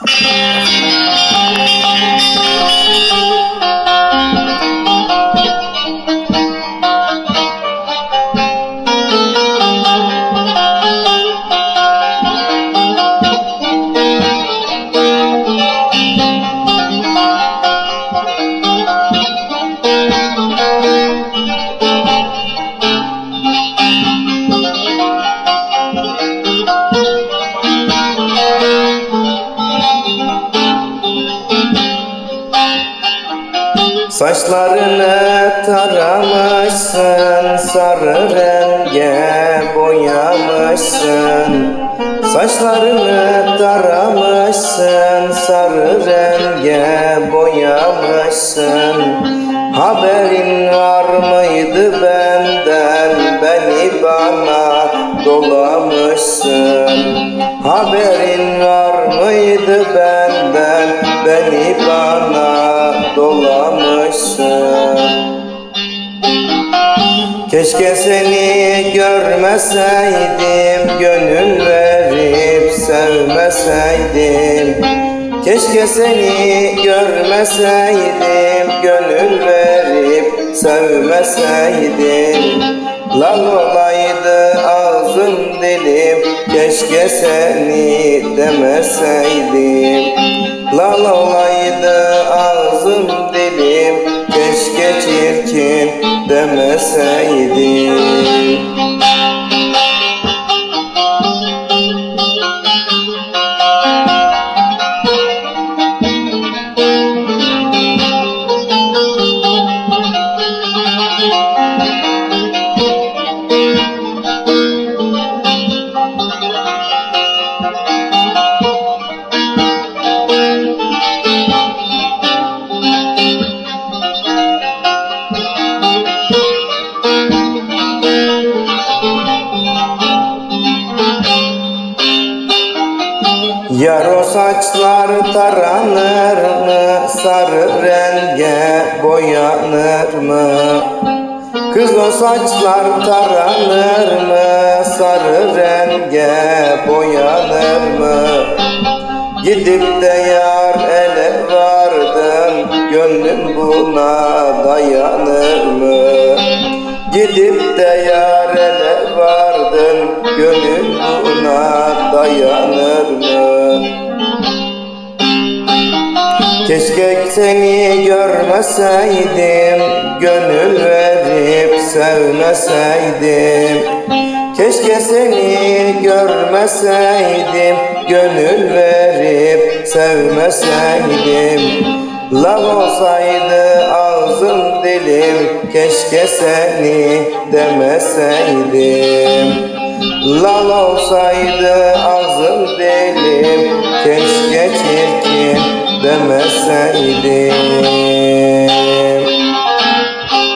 you Saçlarını taramışsın, sarı renge boyamışsın. Saçlarını taramışsın, sarı renge boyamışsın. Haberin var mıydı benden, beni bana dolamışsın. Haberin var mıydı benden, beni bana dolamışsın. Keşke seni görmeseydim Gönül verip sevmeseydim. Keşke seni görmeseydim Gönül verip sevmeseydim. Lal olaydı ağzım dilim Keşke seni demeseydim. Lal olaydı ağzım dilim Keşke çirkin demeseydim Yar o saçlar taranır mı? Sarı renge boyanır mı? Kız o saçlar taranır mı? Sarı renge boyanır mı? Gidip de yar ele vardın Gönlüm buna dayanır mı? Gidip de yar ele vardın Gönlüm buna dayanır mı? Seni görmeseydim Gönül verip sevmeseydim. Keşke seni görmeseydim Gönül verip sevmeseydim. Lav olsaydı ağzım dilim Keşke seni demeseydim. Lal olsaydı ağzım dilim Keşke gelmeseydin